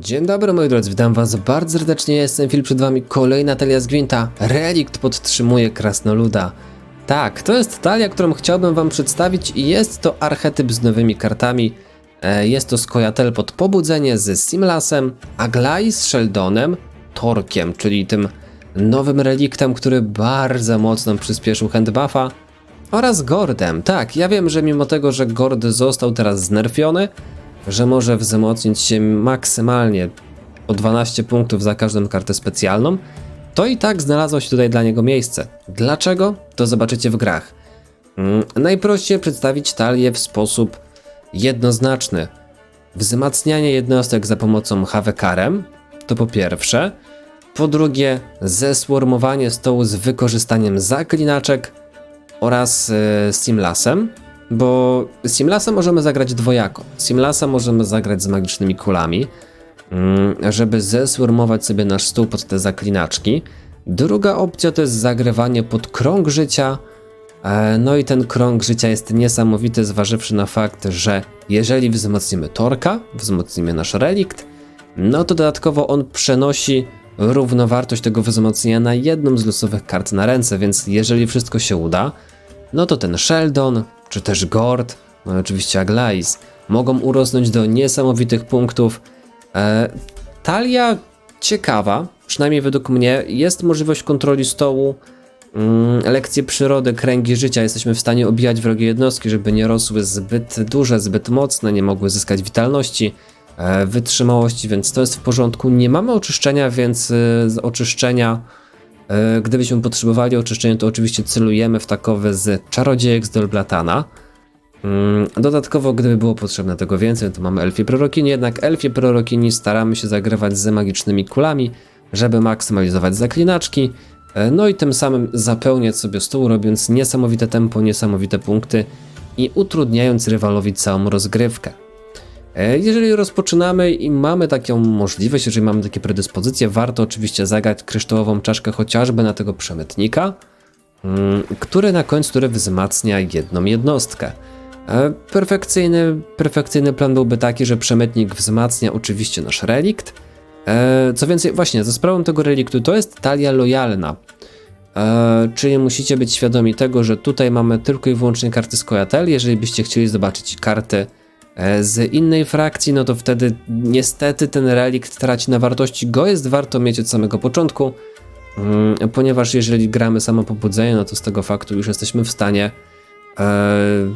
Dzień dobry moi drodzy, witam was bardzo serdecznie, jestem Filip, przed wami kolejna talia z Gwinta. Relikt podtrzymuje krasnoluda. Tak, to jest talia, którą chciałbym wam przedstawić i jest to archetyp z nowymi kartami. E, Jest to Skojatel pod pobudzenie z Simlasem, Aglai z Sheldonem, Torkiem, czyli tym nowym reliktem, który bardzo mocno przyspieszył handbuffa oraz Gordem. Tak, ja wiem, że mimo tego, że Gord został teraz znerfiony, że może wzmocnić się maksymalnie o 12 punktów za każdą kartę specjalną, to i tak znalazło się tutaj dla niego miejsce. Dlaczego? To zobaczycie w grach. Mm, najprościej przedstawić talię w sposób jednoznaczny. Wzmacnianie jednostek za pomocą hawekarem to po pierwsze. Po drugie, zeswarmowanie stołu z wykorzystaniem zaklinaczek oraz e, Simlasem, bo Simlasa możemy zagrać dwojako. Simlasa możemy zagrać z magicznymi kulami, mm, żeby zeswarmować sobie nasz stół pod te zaklinaczki. Druga opcja to jest zagrywanie pod krąg życia. E, No i ten krąg życia jest niesamowity, zważywszy na fakt, że jeżeli wzmocnimy Torka, wzmocnimy nasz relikt, no to dodatkowo on przenosi równowartość tego wzmocnienia na jedną z losowych kart na ręce, więc jeżeli wszystko się uda, no to ten Sheldon, czy też Gord, no i oczywiście Aglais, mogą urosnąć do niesamowitych punktów. E, talia ciekawa, przynajmniej według mnie, jest możliwość kontroli stołu, mm, lekcje przyrody, kręgi życia. Jesteśmy w stanie obijać wrogie jednostki, żeby nie rosły zbyt duże, zbyt mocne, nie mogły zyskać witalności, e, wytrzymałości, więc to jest w porządku. Nie mamy oczyszczenia, więc e, z oczyszczenia Gdybyśmy potrzebowali oczyszczenia, to oczywiście celujemy w takowe z czarodziejek z Dolblatana. Mm, Dodatkowo, gdyby było potrzebne tego więcej, to mamy Elfie Prorokini, jednak Elfie Prorokini staramy się zagrywać z magicznymi kulami, żeby maksymalizować zaklinaczki, e, no i tym samym zapełniać sobie stół, robiąc niesamowite tempo, niesamowite punkty i utrudniając rywalowi całą rozgrywkę. E, Jeżeli rozpoczynamy i mamy taką możliwość, jeżeli mamy takie predyspozycje, warto oczywiście zagrać kryształową czaszkę chociażby na tego przemytnika, mm, który na końcu tury wzmacnia jedną jednostkę. E, Perfekcyjny, perfekcyjny plan byłby taki, że przemytnik wzmacnia oczywiście nasz relikt. E, Co więcej, właśnie za sprawą tego reliktu to jest talia lojalna. Czyli musicie być świadomi tego, że tutaj mamy tylko i wyłącznie karty Skojatel. Jeżeli byście chcieli zobaczyć karty z innej frakcji, no to wtedy niestety ten relikt traci na wartości. Go jest warto mieć od samego początku, mm, ponieważ jeżeli gramy samo pobudzenie, no to z tego faktu już jesteśmy w stanie e,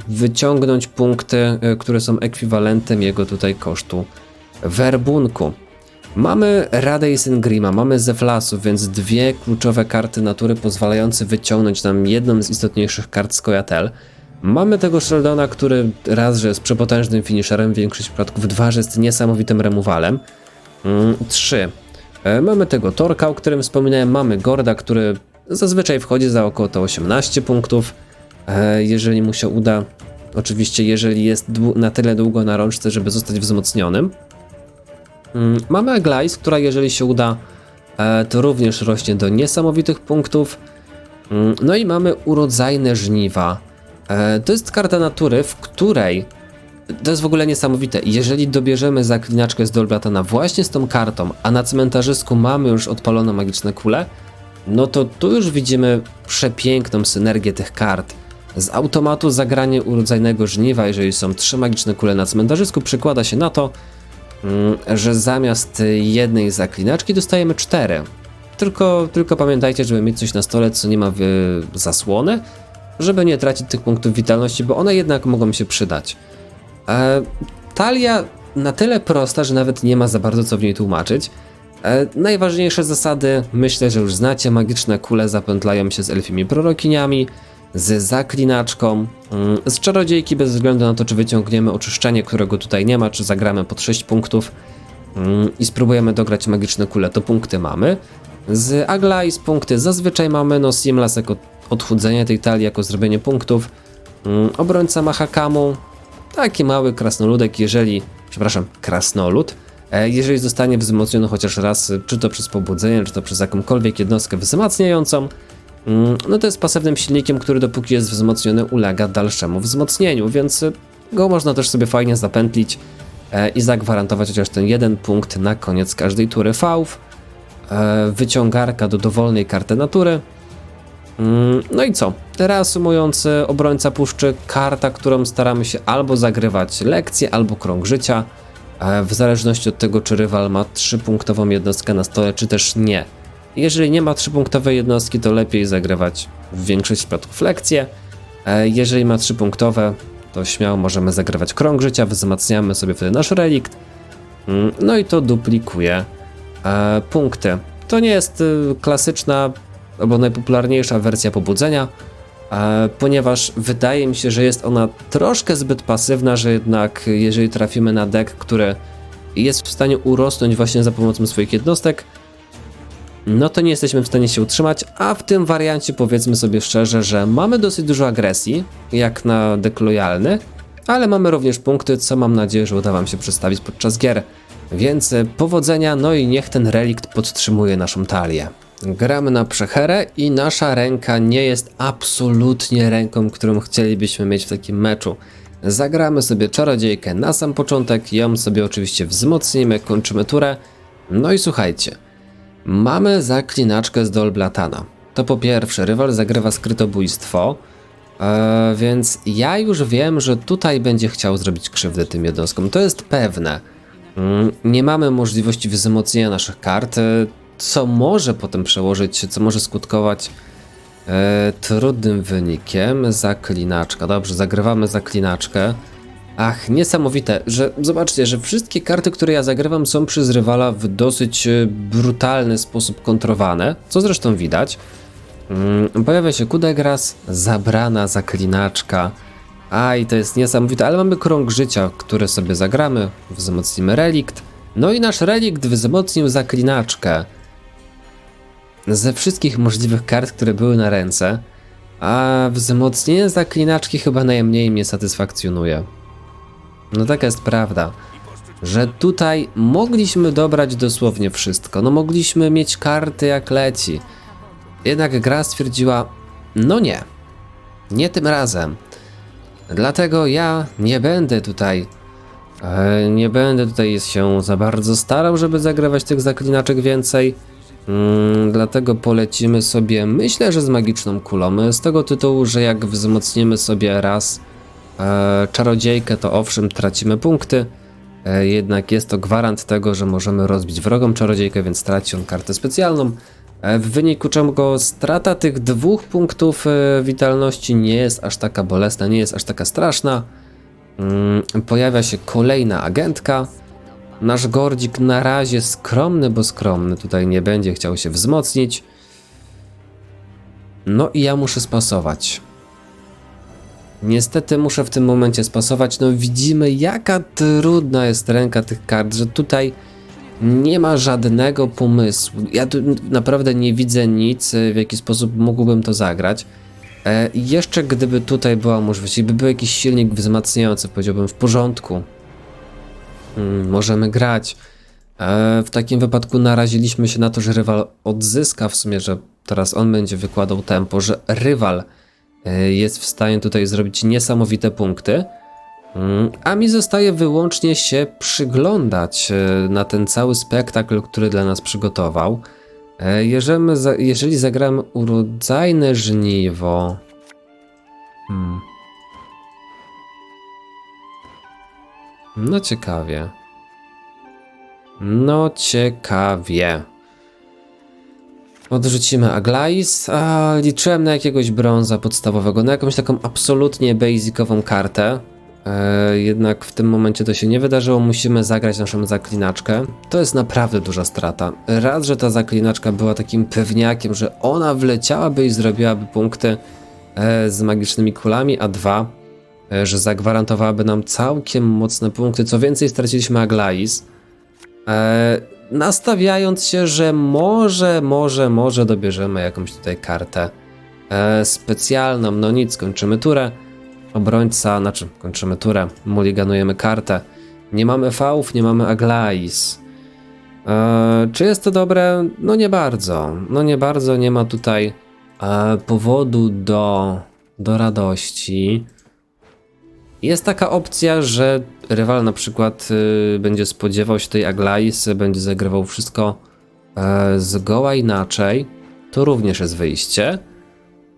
wyciągnąć punkty, e, które są ekwiwalentem jego tutaj kosztu werbunku. Mamy Radę i Syngrima, mamy Zeflasu, więc dwie kluczowe karty natury pozwalające wyciągnąć nam jedną z istotniejszych kart Skojatel. Mamy tego Sheldona, który raz, że jest przepotężnym finisherem w większości przypadków, dwa, że jest niesamowitym remuwalem. Mm, Trzy. E, Mamy tego Torka, o którym wspominałem, mamy Gorda, który zazwyczaj wchodzi za około to 18 punktów, e, jeżeli mu się uda. Oczywiście, jeżeli jest na tyle długo na rączce, żeby zostać wzmocnionym. Mm, Mamy Aglais, która jeżeli się uda, e, to również rośnie do niesamowitych punktów. Mm, No i mamy urodzajne żniwa. E, To jest karta natury, w której to jest w ogóle niesamowite. Jeżeli dobierzemy zaklinaczkę z Dolblatana właśnie z tą kartą, a na cmentarzysku mamy już odpalone magiczne kule, no to tu już widzimy przepiękną synergię tych kart. Z automatu zagranie urodzajnego żniwa, jeżeli są trzy magiczne kule na cmentarzysku, przekłada się na to, mm, że zamiast jednej zaklinaczki dostajemy cztery. Tylko, tylko pamiętajcie, żeby mieć coś na stole, co nie ma y, zasłony, żeby nie tracić tych punktów witalności, bo one jednak mogą się przydać. E, talia na tyle prosta, że nawet nie ma za bardzo co w niej tłumaczyć. E, najważniejsze zasady myślę, że już znacie. Magiczne kule zapętlają się z elfimi prorokiniami, z zaklinaczką, mm, z czarodziejki bez względu na to, czy wyciągniemy oczyszczenie, którego tutaj nie ma, czy zagramy pod 6 punktów mm, i spróbujemy dograć magiczne kule, to punkty mamy. Z Aglais punkty zazwyczaj mamy, no Simlas jako odchudzenie tej talii, jako zrobienie punktów. Mm, Obrońca Mahakamu, taki mały krasnoludek, jeżeli, przepraszam, krasnolud, e, jeżeli zostanie wzmocniony chociaż raz, czy to przez pobudzenie, czy to przez jakąkolwiek jednostkę wzmacniającą, mm, no to jest pasywnym silnikiem, który dopóki jest wzmocniony ulega dalszemu wzmocnieniu, więc go można też sobie fajnie zapętlić e, i zagwarantować chociaż ten jeden punkt na koniec każdej tury fałów. E, wyciągarka do dowolnej karty natury. Mm, No i co? Reasumując, e, obrońca puszczy, karta, którą staramy się albo zagrywać lekcję, albo krąg życia, e, w zależności od tego, czy rywal ma 3-punktową jednostkę na stole, czy też nie. Jeżeli nie ma 3-punktowej jednostki, to lepiej zagrywać w większości przypadków lekcje. E, Jeżeli ma 3-punktowe, to śmiało możemy zagrywać krąg życia, wzmacniamy sobie wtedy nasz relikt, Mm, no i to duplikuje punkty. To nie jest klasyczna albo najpopularniejsza wersja pobudzenia, e, ponieważ wydaje mi się, że jest ona troszkę zbyt pasywna, że jednak jeżeli trafimy na deck, który jest w stanie urosnąć właśnie za pomocą swoich jednostek, no to nie jesteśmy w stanie się utrzymać, a w tym wariancie powiedzmy sobie szczerze, że mamy dosyć dużo agresji, jak na deck lojalny, ale mamy również punkty, co mam nadzieję, że uda Wam się przedstawić podczas gier. Więc powodzenia, no i niech ten relikt podtrzymuje naszą talię. Gramy na przecherę i nasza ręka nie jest absolutnie ręką, którą chcielibyśmy mieć w takim meczu. Zagramy sobie czarodziejkę na sam początek, ją sobie oczywiście wzmocnimy, kończymy turę. No i słuchajcie, mamy zaklinaczkę z Dolblatana. To po pierwsze, rywal zagrywa skrytobójstwo, e, więc ja już wiem, że tutaj będzie chciał zrobić krzywdę tym jednostkom. To jest pewne. Mm, Nie mamy możliwości wzmocnienia naszych kart, co może potem przełożyć się, co może skutkować e, trudnym wynikiem. Zaklinaczka. Dobrze, zagrywamy zaklinaczkę. Ach, niesamowite, że zobaczcie, że wszystkie karty, które ja zagrywam, są przez rywala w dosyć e, brutalny sposób kontrowane, co zresztą widać. Mm, Pojawia się Kudegras, zabrana zaklinaczka. A i to jest niesamowite, ale mamy krąg życia, który sobie zagramy, wzmocnimy relikt. No i nasz relikt wzmocnił zaklinaczkę. Ze wszystkich możliwych kart, które były na ręce, a wzmocnienie zaklinaczki chyba najmniej mnie satysfakcjonuje. No taka jest prawda, że tutaj mogliśmy dobrać dosłownie wszystko. No mogliśmy mieć karty jak leci. Jednak gra stwierdziła, no nie, nie tym razem. Dlatego ja nie będę tutaj. E, nie będę tutaj się za bardzo starał, żeby zagrywać tych zaklinaczek więcej. Mm, dlatego polecimy sobie, myślę, że z magiczną kulą. Z tego tytułu, że jak wzmocnimy sobie raz e, czarodziejkę, to owszem, tracimy punkty. E, jednak jest to gwarant tego, że możemy rozbić wrogą czarodziejkę, więc traci on kartę specjalną. E, W wyniku czego strata tych dwóch punktów e, witalności nie jest aż taka bolesna, nie jest aż taka straszna. Mm, Pojawia się kolejna agentka. Nasz gordzik na razie skromny, bo skromny, tutaj nie będzie chciał się wzmocnić. No i ja muszę spasować. Niestety muszę w tym momencie spasować. No widzimy jaka trudna jest ręka tych kart, że tutaj nie ma żadnego pomysłu. Ja tu naprawdę nie widzę nic, w jaki sposób mógłbym to zagrać. E, jeszcze gdyby tutaj była możliwość, gdyby był jakiś silnik wzmacniający, powiedziałbym w porządku. Mm, możemy grać. E, w takim wypadku naraziliśmy się na to, że rywal odzyska w sumie, że teraz on będzie wykładał tempo, że rywal e, jest w stanie tutaj zrobić niesamowite punkty. Mm, A mi zostaje wyłącznie się przyglądać e, na ten cały spektakl, który dla nas przygotował. Jeżeli, jeżeli zagramy urodzajne żniwo. Hmm. No ciekawie. No ciekawie. Odrzucimy Aglais, a liczyłem na jakiegoś brąza podstawowego, na jakąś taką absolutnie basicową kartę. E, jednak w tym momencie to się nie wydarzyło, musimy zagrać naszą zaklinaczkę. To jest naprawdę duża strata. Raz, że ta zaklinaczka była takim pewniakiem, że ona wleciałaby i zrobiłaby punkty e, z magicznymi kulami, a dwa, że zagwarantowałaby nam całkiem mocne punkty. Co więcej, straciliśmy Aglais. E, nastawiając się, że może, może, może dobierzemy jakąś tutaj kartę e, specjalną. No nic, kończymy turę. Obrońca, znaczy kończymy turę, mulliganujemy kartę. Nie mamy fałów, nie mamy Aglais. E, czy jest to dobre? No nie bardzo. No nie bardzo, nie ma tutaj e, powodu do, do radości. Jest taka opcja, że rywal na przykład y, będzie spodziewał się tej Aglais, będzie zagrywał wszystko e, zgoła inaczej. To również jest wyjście.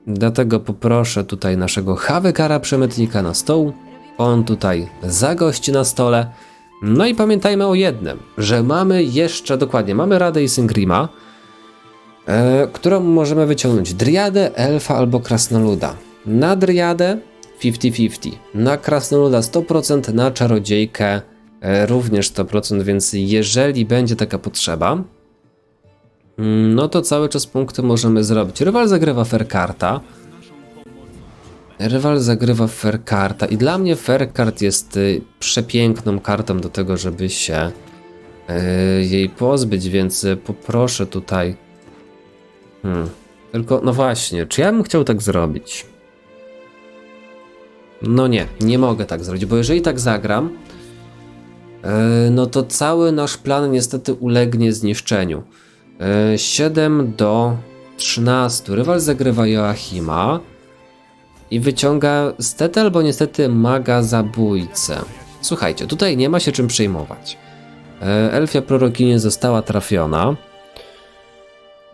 Dlatego poproszę tutaj naszego Hawekara Przemytnika na stół. On tutaj zagości na stole. No i pamiętajmy o jednym, że mamy jeszcze, dokładnie, mamy Radę i Syngrima, e, którą możemy wyciągnąć Driadę, Elfa albo Krasnoluda. Na Driadę 50-50, na Krasnoluda 100%, na Czarodziejkę e, również 100%, więc jeżeli będzie taka potrzeba, mm, no to cały czas punkty możemy zrobić. Rywal zagrywa fair karta. Rywal zagrywa fair karta i dla mnie fair card jest y, przepiękną kartą do tego, żeby się y, jej pozbyć, więc poproszę tutaj. Hmm. Tylko, no właśnie, czy ja bym chciał tak zrobić? No nie, nie mogę tak zrobić, bo jeżeli tak zagram, y, no to cały nasz plan niestety ulegnie zniszczeniu. Y, 7 do 13. Rywal zagrywa Joachima i wyciąga stety albo niestety maga zabójcę. Słuchajcie, tutaj nie ma się czym przejmować. E, Elfia prorokini została trafiona.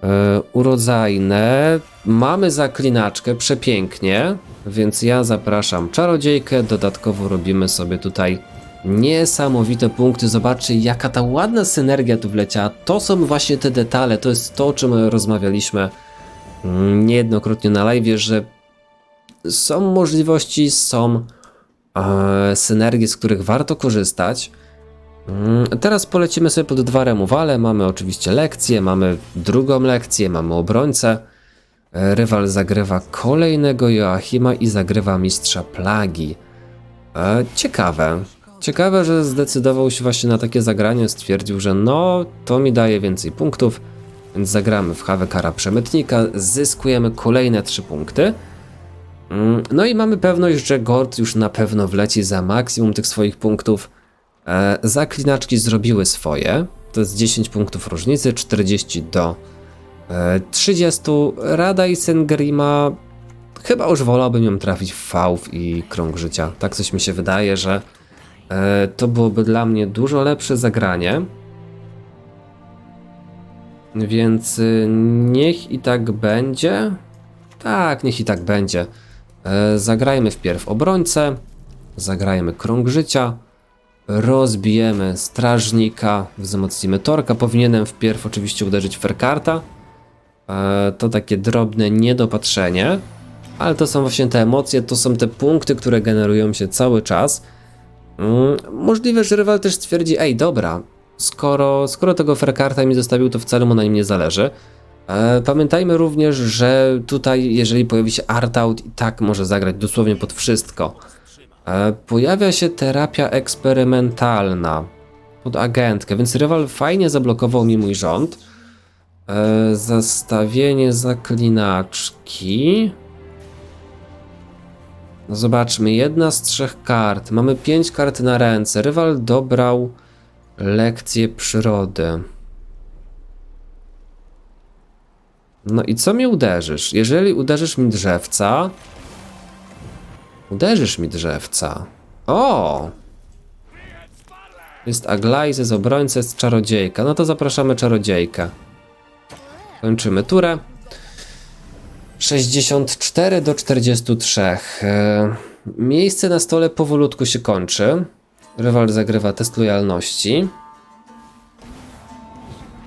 E, Urodzajne. Mamy zaklinaczkę, przepięknie, więc ja zapraszam czarodziejkę. Dodatkowo robimy sobie tutaj niesamowite punkty. Zobaczcie, jaka ta ładna synergia tu wleciała. To są właśnie te detale, to jest to, o czym rozmawialiśmy niejednokrotnie na live, że są możliwości, są e, synergie, z których warto korzystać. Mm, Teraz polecimy sobie pod dwa remuwale. Mamy oczywiście lekcję, mamy drugą lekcję, mamy obrońcę. Rywal zagrywa kolejnego Joachima i zagrywa mistrza plagi. E, Ciekawe. Ciekawe, że zdecydował się właśnie na takie zagranie. Stwierdził, że no, to mi daje więcej punktów, więc zagramy w Hawekara Przemytnika. Zyskujemy kolejne trzy punkty. Mm, No i mamy pewność, że Gord już na pewno wleci za maksimum tych swoich punktów. E, zaklinaczki zrobiły swoje. To jest 10 punktów różnicy, 40 do 30. Rada i Sengrima chyba już wolałbym ją trafić w fałw i krąg życia. Tak coś mi się wydaje, że e, to byłoby dla mnie dużo lepsze zagranie. Więc y, niech i tak będzie. Tak, niech i tak będzie. E, Zagrajmy wpierw obrońcę, zagrajmy krąg życia, rozbijemy strażnika, wzmocnimy torka. Powinienem wpierw oczywiście uderzyć ferkarta. E, To takie drobne niedopatrzenie, ale to są właśnie te emocje, to są te punkty, które generują się cały czas. Mm, Możliwe, że rywal też stwierdzi, ej dobra, skoro, skoro tego ferkarta mi zostawił, to wcale mu na nim nie zależy. E, Pamiętajmy również, że tutaj, jeżeli pojawi się Artout, i tak może zagrać dosłownie pod wszystko. E, Pojawia się terapia eksperymentalna pod agentkę, więc rywal fajnie zablokował mi mój rząd. E, Zastawienie zaklinaczki. No Zobaczmy, jedna z trzech kart. Mamy pięć kart na ręce. Rywal dobrał lekcję przyrody. No i co mi uderzysz? Jeżeli uderzysz mi drzewca. Uderzysz mi drzewca. O! Jest Aglajzy z obrońcy, jest czarodziejka. No to zapraszamy czarodziejkę. Kończymy turę. 64 do 43. E, Miejsce na stole powolutku się kończy. Rywal zagrywa test lojalności.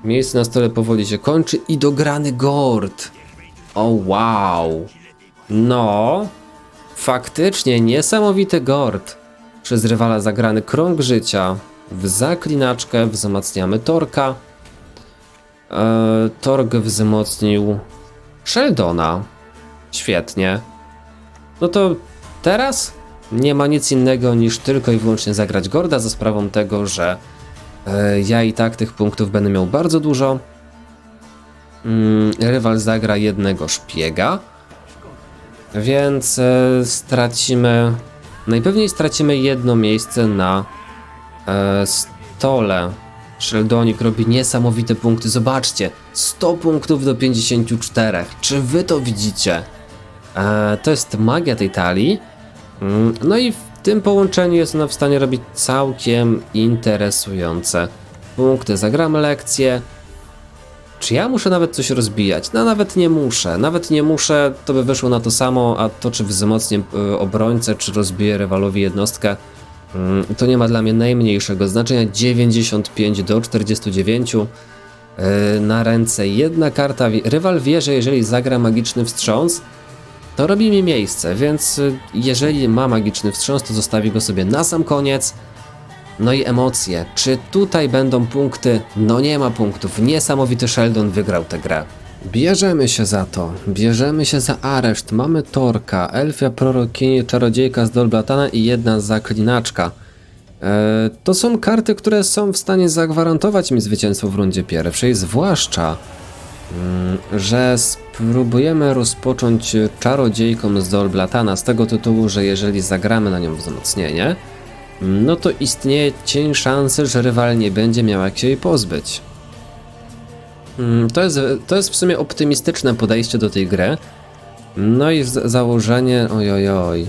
Miejsce na stole powoli się kończy i dograny Gord. O wow. No, faktycznie niesamowity Gord. Przez rywala zagrany krąg życia. W zaklinaczkę wzmacniamy Torka. Eee, Torg wzmocnił Sheldona. Świetnie. No to teraz nie ma nic innego niż tylko i wyłącznie zagrać Gorda za sprawą tego, że e, ja i tak tych punktów będę miał bardzo dużo. Mm, rywal zagra jednego szpiega, więc e, stracimy. Najpewniej stracimy jedno miejsce na e, stole. Sheldonik robi niesamowite punkty. Zobaczcie, 100 punktów do 54. Czy wy to widzicie? E, to jest magia tej talii. Mm, No i tym połączeniu jest ona w stanie robić całkiem interesujące punkty. Zagramy lekcję. Czy ja muszę nawet coś rozbijać? No nawet nie muszę. Nawet nie muszę, to by wyszło na to samo, a to czy wzmocnię y, obrońcę, czy rozbiję rywalowi jednostkę, to nie ma dla mnie najmniejszego znaczenia. 95 do 49 y, na ręce jedna karta. Rywal wie, że jeżeli zagra magiczny wstrząs, to robi mi miejsce, więc y, jeżeli ma magiczny wstrząs, to zostawi go sobie na sam koniec. No i emocje. Czy tutaj będą punkty? No nie ma punktów. Niesamowity Sheldon wygrał tę grę. Bierzemy się za to. Bierzemy się za areszt. Mamy Torka, Elfia, Prorokini, Czarodziejka z Dolblatana i jedna zaklinaczka. E, to są karty, które są w stanie zagwarantować mi zwycięstwo w rundzie pierwszej, zwłaszcza Mm, że spróbujemy rozpocząć czarodziejką z Dolblatana z tego tytułu, że jeżeli zagramy na nią wzmocnienie, no to istnieje cień szansy, że rywal nie będzie miał jak się jej pozbyć. Mm, To jest, to jest w sumie optymistyczne podejście do tej gry. No i założenie, ojojoj.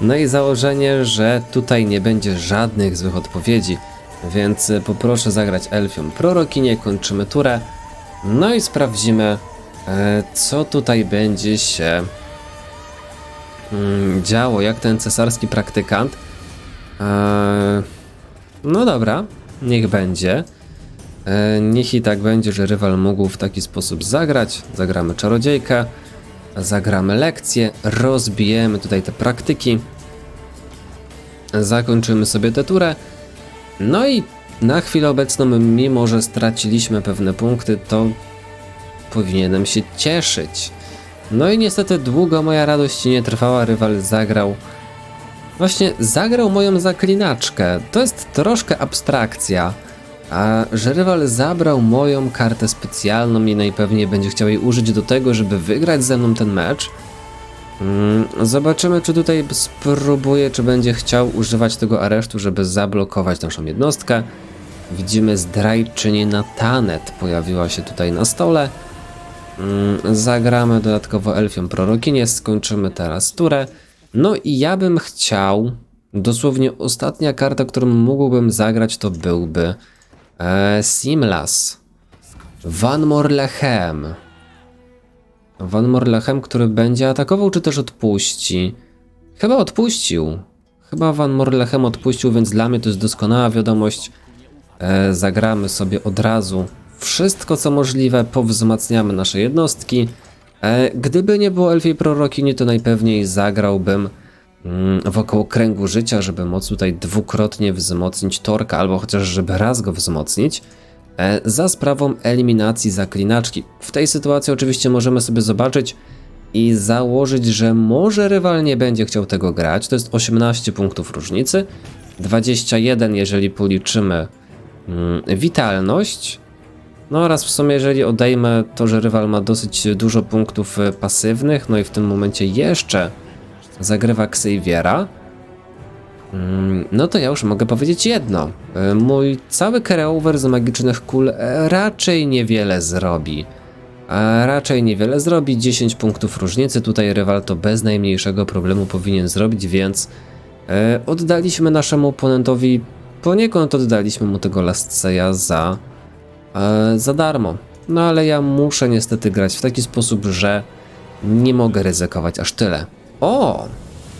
No i założenie, że tutaj nie będzie żadnych złych odpowiedzi, więc y, poproszę zagrać Elfią Prorokinię, kończymy turę. No i sprawdzimy, e, co tutaj będzie się mm, działo, jak ten cesarski praktykant. E, No dobra, niech będzie. E, Niech i tak będzie, że rywal mógł w taki sposób zagrać. Zagramy czarodziejkę, zagramy lekcję, rozbijemy tutaj te praktyki. Zakończymy sobie tę turę. No i na chwilę obecną, mimo że straciliśmy pewne punkty, to powinienem się cieszyć. No i niestety długo moja radość nie trwała, rywal zagrał. Właśnie zagrał moją zaklinaczkę. To jest troszkę abstrakcja. A że rywal zabrał moją kartę specjalną i najpewniej będzie chciał jej użyć do tego, żeby wygrać ze mną ten mecz. Mm, Zobaczymy, czy tutaj spróbuje, czy będzie chciał używać tego aresztu, żeby zablokować naszą jednostkę. Widzimy zdrajczynię Natanet pojawiła się tutaj na stole. Mm, Zagramy dodatkowo Elfią Prorokinię, skończymy teraz turę. No i ja bym chciał, dosłownie ostatnia karta, którą mógłbym zagrać, to byłby e, Simlas. Van Morlechem. Van Morlechem, który będzie atakował, czy też odpuści? Chyba odpuścił. Chyba Van Morlechem odpuścił, więc dla mnie to jest doskonała wiadomość. E, zagramy sobie od razu wszystko, co możliwe, powzmacniamy nasze jednostki. E, gdyby nie było Elfiej Prorokini, to najpewniej zagrałbym mm, wokoło kręgu życia, żeby móc tutaj dwukrotnie wzmocnić Torka, albo chociaż żeby raz go wzmocnić. E, za sprawą eliminacji zaklinaczki. W tej sytuacji oczywiście możemy sobie zobaczyć i założyć, że może rywal nie będzie chciał tego grać. To jest 18 punktów różnicy, 21 jeżeli policzymy mm, witalność. No oraz w sumie jeżeli odejmę to, że rywal ma dosyć dużo punktów e, pasywnych, no i w tym momencie jeszcze zagrywa Xaviera, Mm, No to ja już mogę powiedzieć jedno. E, Mój cały carryover z magicznych kul e, raczej niewiele zrobi. A raczej niewiele zrobi, 10 punktów różnicy. Tutaj rywal to bez najmniejszego problemu powinien zrobić, więc e, oddaliśmy naszemu oponentowi, poniekąd oddaliśmy mu tego Last za, e, za darmo. No ale ja muszę niestety grać w taki sposób, że nie mogę ryzykować aż tyle. O!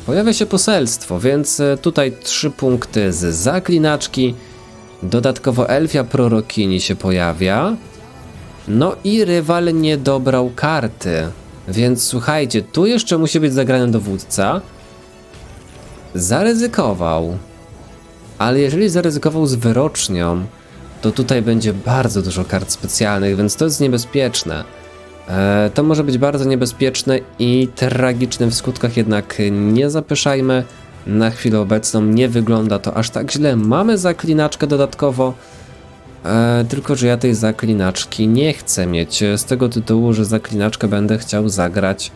Pojawia się poselstwo, więc e, tutaj trzy punkty z zaklinaczki. Dodatkowo elfia prorokini się pojawia. No i rywal nie dobrał karty. Więc słuchajcie, tu jeszcze musi być zagrany dowódca. Zaryzykował. Ale jeżeli zaryzykował z wyrocznią, to tutaj będzie bardzo dużo kart specjalnych, więc to jest niebezpieczne. E, To może być bardzo niebezpieczne i tragiczne w skutkach, jednak nie zapyszajmy. Na chwilę obecną nie wygląda to aż tak źle. Mamy zaklinaczkę dodatkowo, e, tylko że ja tej zaklinaczki nie chcę mieć. Z tego tytułu, że zaklinaczkę będę chciał zagrać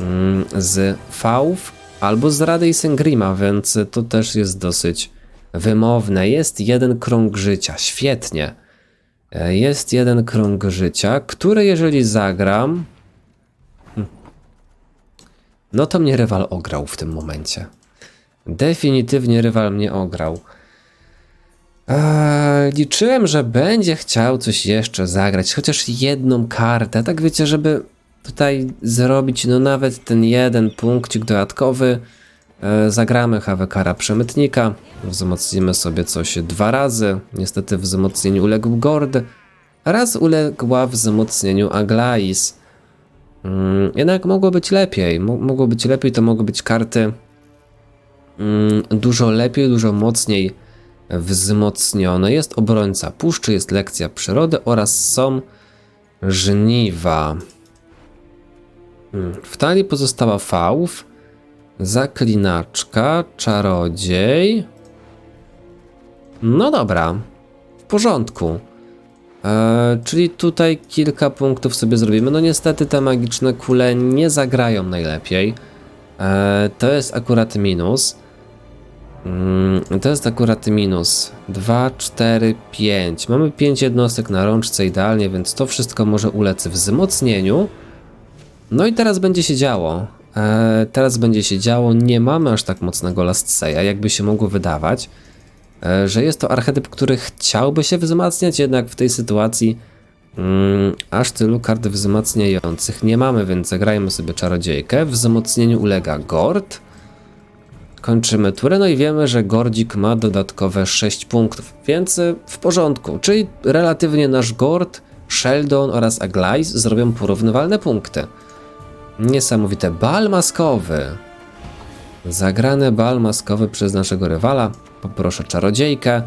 mm, z Faów albo z Rady i Sengrima, więc to też jest dosyć wymowne. Jest jeden krąg życia, świetnie. E, Jest jeden krąg życia, który jeżeli zagram. Hmm. no to mnie rywal ograł w tym momencie. Definitywnie rywal mnie ograł. Eee, liczyłem, że będzie chciał coś jeszcze zagrać, chociaż jedną kartę, tak wiecie, żeby tutaj zrobić no nawet ten jeden punkcik dodatkowy. E, zagramy Hawekara Przemytnika, wzmocnimy sobie coś dwa razy. Niestety wzmocnieniu uległ Gord, raz uległa wzmocnieniu Aglais. Mm, jednak mogło być lepiej, Mo- mogło być lepiej, to mogły być karty mm, dużo lepiej, dużo mocniej wzmocnione. Jest obrońca puszczy, jest lekcja przyrody oraz są żniwa. Hmm, W talii pozostała fałw, zaklinaczka, czarodziej. No dobra, w porządku. E, czyli tutaj kilka punktów sobie zrobimy. No niestety te magiczne kule nie zagrają najlepiej. E, to jest akurat minus. Mm, to jest akurat minus. 2, 4, 5. Mamy 5 jednostek na rączce idealnie, więc to wszystko może ulec wzmocnieniu. No i teraz będzie się działo. E, teraz będzie się działo. Nie mamy aż tak mocnego Last jakby się mogło wydawać. E, że jest to archetyp, który chciałby się wzmacniać, jednak w tej sytuacji mm, aż tylu kart wzmacniających nie mamy, więc zagrajmy sobie czarodziejkę. Wzmocnieniu ulega Gord. Kończymy turę, no i wiemy, że Gordzik ma dodatkowe 6 punktów, więc y, w porządku. Czyli relatywnie nasz Gord, Sheldon oraz Aglais zrobią porównywalne punkty. Niesamowite. Bal maskowy. Zagrany bal maskowy przez naszego rywala. Poproszę czarodziejkę.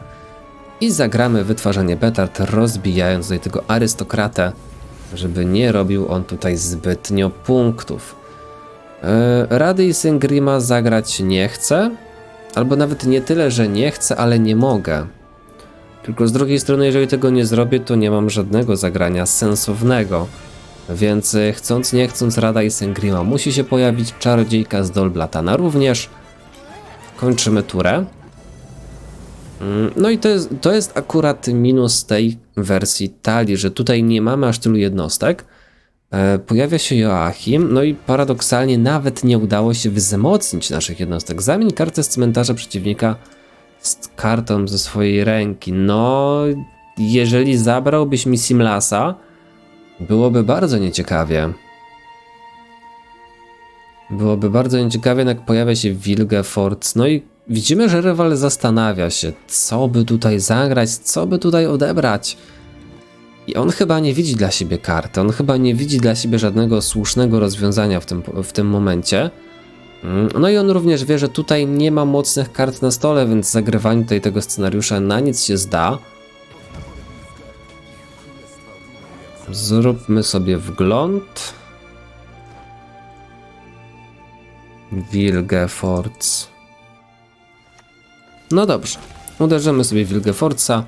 I zagramy wytwarzanie petard, rozbijając tutaj tego arystokratę, żeby nie robił on tutaj zbytnio punktów. E, Rady i Syngrima zagrać nie chcę, albo nawet nie tyle, że nie chcę, ale nie mogę. Tylko z drugiej strony, jeżeli tego nie zrobię, to nie mam żadnego zagrania sensownego. Więc e, chcąc nie chcąc Rada i Syngrima musi się pojawić, Czarodziejka z Dolblatana również. Kończymy turę. Mm, No i to jest, to jest akurat minus tej wersji talii, że tutaj nie mamy aż tylu jednostek. E, Pojawia się Joachim, no i paradoksalnie nawet nie udało się wzmocnić naszych jednostek. Zamień kartę z cmentarza przeciwnika z kartą ze swojej ręki. No, jeżeli zabrałbyś mi Simlasa, byłoby bardzo nieciekawie. Byłoby bardzo nieciekawie, jak pojawia się Wilgefortz. No i widzimy, że rywal zastanawia się, co by tutaj zagrać, co by tutaj odebrać. I on chyba nie widzi dla siebie karty, on chyba nie widzi dla siebie żadnego słusznego rozwiązania w tym, w tym momencie. Mm, No i on również wie, że tutaj nie ma mocnych kart na stole, więc zagrywanie tutaj tego scenariusza na nic się zda. Zróbmy sobie wgląd. Wilgefortz. No dobrze, uderzymy sobie Wilgefortza.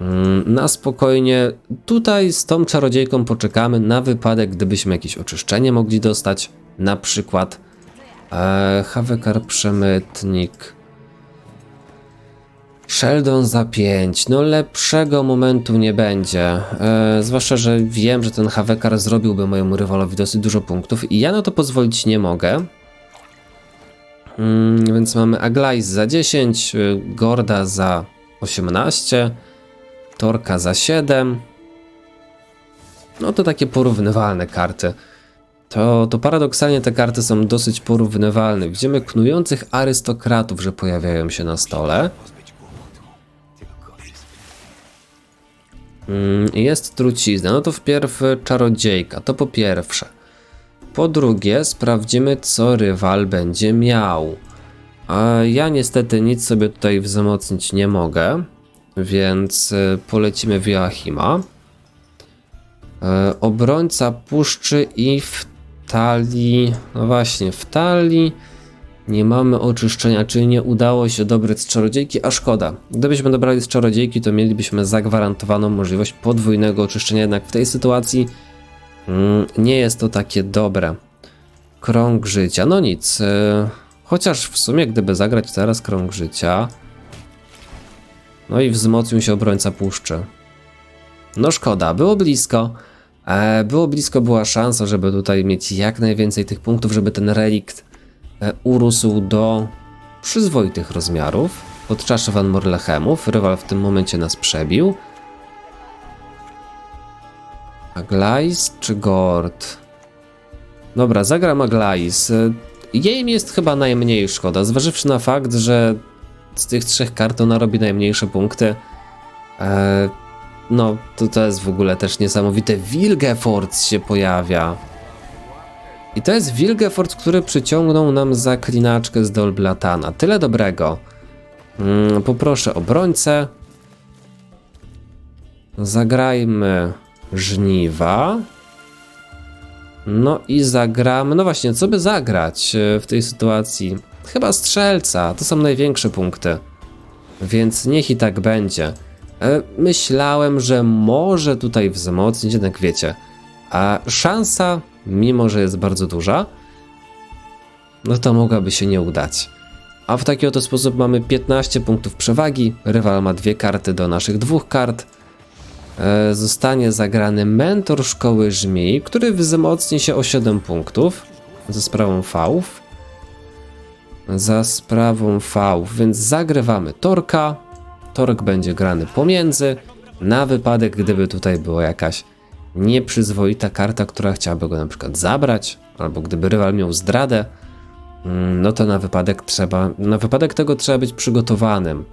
Mm, Na spokojnie. Tutaj z tą czarodziejką poczekamy na wypadek, gdybyśmy jakieś oczyszczenie mogli dostać. Na przykład e, Hawekar Przemytnik. Sheldon za 5. No lepszego momentu nie będzie. E, zwłaszcza, że wiem, że ten Hawekar zrobiłby mojemu rywalowi dosyć dużo punktów i ja na to pozwolić nie mogę. Mm, więc mamy Aglais za 10, y, Gorda za 18, Torka za 7. No to takie porównywalne karty. To, to paradoksalnie te karty są dosyć porównywalne. Widzimy knujących arystokratów, że pojawiają się na stole. Jest trucizna. No to wpierw czarodziejka. To po pierwsze. Po drugie, sprawdzimy, co rywal będzie miał. A ja niestety nic sobie tutaj wzmocnić nie mogę, więc y, polecimy w Joachima. E, Obrońca puszczy i w talii. No właśnie, w talii nie mamy oczyszczenia, czyli nie udało się dobrać z czarodziejki, a szkoda. Gdybyśmy dobrali z czarodziejki, to mielibyśmy zagwarantowaną możliwość podwójnego oczyszczenia, jednak w tej sytuacji Mm, nie jest to takie dobre. Krąg życia, no nic. y, Chociaż w sumie, gdyby zagrać teraz krąg życia. No i wzmocnił się obrońca puszczy. No szkoda, było blisko. E, było blisko, była szansa, żeby tutaj mieć jak najwięcej tych punktów, żeby ten relikt e, urósł do przyzwoitych rozmiarów. Pod czaszy Van Morlechemów. Rywal w tym momencie nas przebił. Aglais czy Gord? Dobra, zagram Aglais. E, Jej mi jest chyba najmniej szkoda, zważywszy na fakt, że z tych trzech kart ona robi najmniejsze punkty. E, no, to, to jest w ogóle też niesamowite. Wilgefort się pojawia. I to jest Wilgefort, który przyciągnął nam zaklinaczkę z Dolblatana. Tyle dobrego. Mm, poproszę obrońcę. Zagrajmy żniwa. No i zagramy. No właśnie, co by zagrać e, w tej sytuacji? Chyba strzelca. To są największe punkty. Więc niech i tak będzie. E, Myślałem, że może tutaj wzmocnić, jednak wiecie. A szansa, mimo że jest bardzo duża, no to mogłaby się nie udać. A w taki oto sposób mamy 15 punktów przewagi. Rywal ma dwie karty do naszych dwóch kart. E, Zostanie zagrany mentor szkoły żmii, który wzmocni się o 7 punktów za sprawą fałów. Za sprawą fałów, więc zagrywamy Torka. Torek będzie grany pomiędzy, na wypadek, gdyby tutaj była jakaś nieprzyzwoita karta, która chciałaby go na przykład zabrać, albo gdyby rywal miał zdradę, mm, no to na wypadek trzeba, na wypadek tego trzeba być przygotowanym.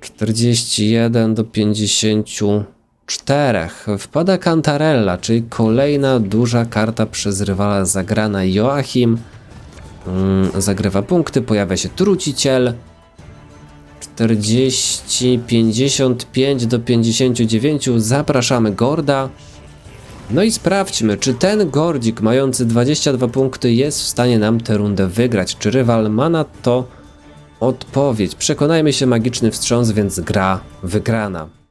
41 do 54. Wpada Cantarella, czyli kolejna duża karta przez rywala zagrana Joachim. Mm, Zagrywa punkty, pojawia się truciciel. 40, 55 do 59. Zapraszamy Gorda. No i sprawdźmy, czy ten Gordzik mający 22 punkty jest w stanie nam tę rundę wygrać. Czy rywal ma na to odpowiedź? Przekonajmy się, magiczny wstrząs, więc gra wygrana.